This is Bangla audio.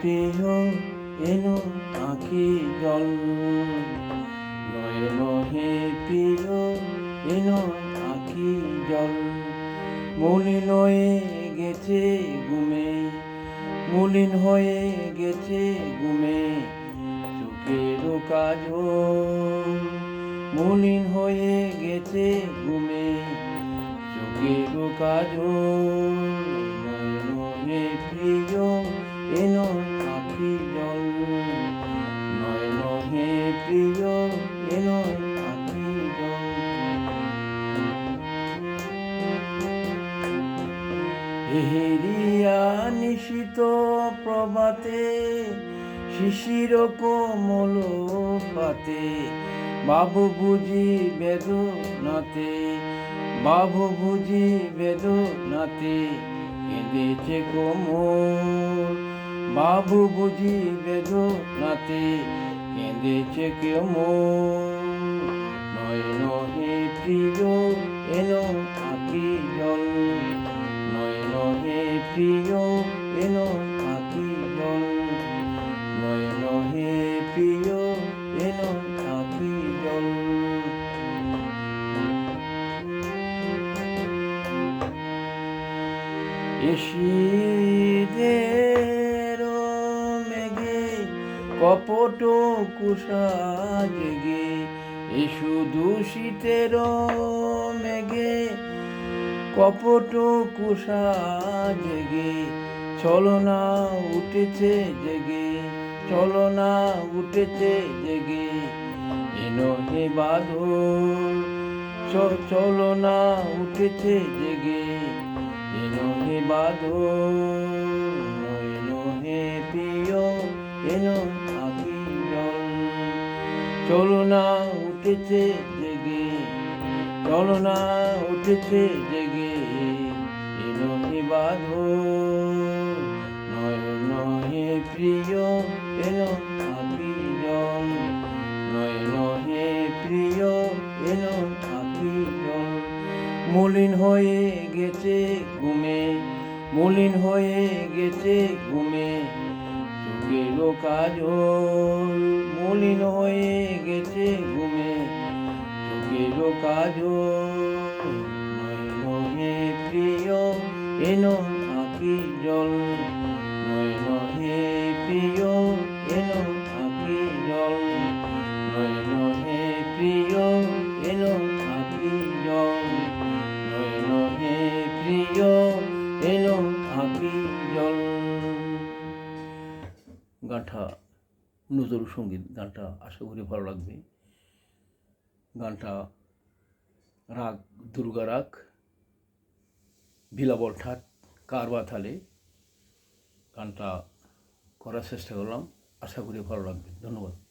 প্রিয় এনো আঁখি জল। নয়ন হে প্রিয় এনো আঁখি জল। মলিন হয়ে গেছে ঘুমে মলিন হয়ে গেছে ঘুমে চোখের কাজল মলিন হয়ে গেছে ঘুমে চোখের নয়নে প্রিয় এনো হেরিয়া নিশিত প্রভাতে শিশির কোমল পাতে বাবু বুঝি বেদনাতে বাবু বুঝি বেদনাতে কেঁদেছে কোমল বাবু বুঝি বেদনাতে কেঁদেছে কোমল নয়ন হে প্রিয় এনো আঁকি জল। নয়ন হে প্রিয় এনো আঁকি জল। নয়ন হে প্রিয় এনো আঁকি জল। এসিদের মেঘে কপট কুষা জেগে এ শুধু শীতের মেঘে। কপট কুষা জেগে চলো না উঠেছে জেগে, চলো না উঠেছে জেগে। এনো হে বাদল, চ- চলো না উঠেছে জেগে। এনো হে বাদল। চলো না উঠেছে জেগে, চলো না উঠেছে জেগে, এলো বাঁধো নয় নহে প্রিয়, এলো আখি জল নয় নহে প্রিয়, এলো আখি জল মলিন হয়ে গেছে ঘুমে, মলিন হয়ে গেছে ঘুমে চোখের কাজল মলিন হয়ে গেছে ঘুমে। গেল কাজল নয়নে প্রিয় এনো আঁকি জল। গানটা, নজরুল সংগীত গানটা আশা করি ভালো লাগবে। গানটা রাগ, দুর্গা রাগ, ভিলাবল ঠাট কারবা থালে গানটা করার চেষ্টা করলাম, আশা করি ভালো লাগবে। ধন্যবাদ।